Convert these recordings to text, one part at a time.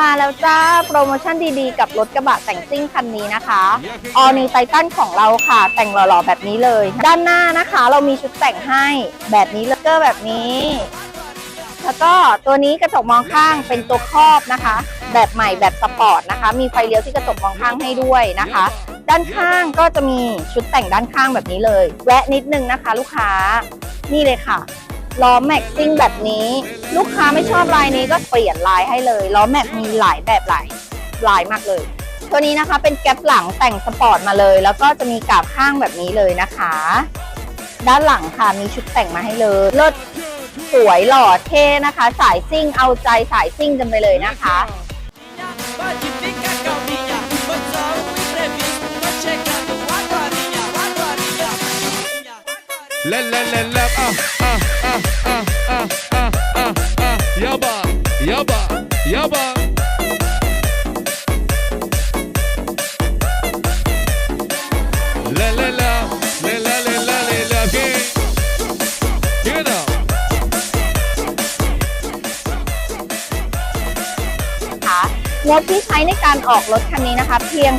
มาแล้วจ้าโปรโมชั่นดีๆ กับรถกระบะแต่งซิ่งคันนี้นะคะ All New Titan ของเราค่ะ แต่งหล่อๆแบบนี้เลย ด้านหน้านะคะ เรามีชุดแต่งให้แบบนี้เลเกอร์แบบนี้ แล้วก็ตัวนี้กระจกมองข้างเป็นตัวครอบนะคะ แบบใหม่แบบสปอร์ตนะคะ มีไฟเลี้ยวที่กระจกมองข้างให้ด้วยนะคะ ด้านข้างก็จะมีชุดแต่งด้านข้างแบบนี้เลย แวะนิดนึงนะคะ ลูกค้านี่เลยค่ะ ล้อแม็กซิ่งแบบนี้ ลูกค้าไม่ชอบลายนี้ก็เปลี่ยนลายให้เลยล้อแม็กมีหลายแบบหลายลายมากเลย ตัวนี้นะคะเป็นแก๊ปหลังแต่งสปอร์ตมาเลย แล้วก็จะมีกาบข้างแบบนี้เลยนะคะ ด้านหลังค่ะมีชุดแต่งมาให้เลยเลิศสวยหล่อเท่นะคะ สายซิ่งเอาใจสายซิ่งกันไปเลยนะคะ La la la la ah ah ah ah ah ah ah ah yaba yaba yaba La la la la la la la la la okay Get up ค่ะงบที่ใช้ในการออกรถคันนี้นะคะ เพียง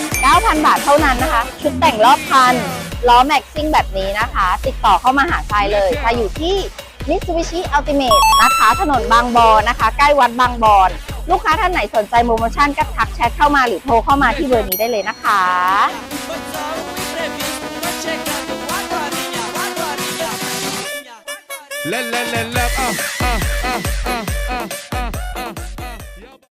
49,000 บาทเท่านั้นนะคะ ชุดแต่งรอบคัน ล้อแม็กซิ่งแบบนี้นะคะ ติดต่อเข้ามาหาทรายเลยทรายอยู่ที่ Mitsubishi Ultimate นะคะ ถนนบางบอนนะคะ ใกล้วัดบางบอนลูกค้าท่านไหนสนใจโปรโมชั่นก็ทักแชทเข้ามาหรือโทรเข้ามาที่เบอร์นี้ได้เลยนะคะ Foi só um imprevisto. Tô chegando agorinha, agorinha. La la la la ah ah ah ah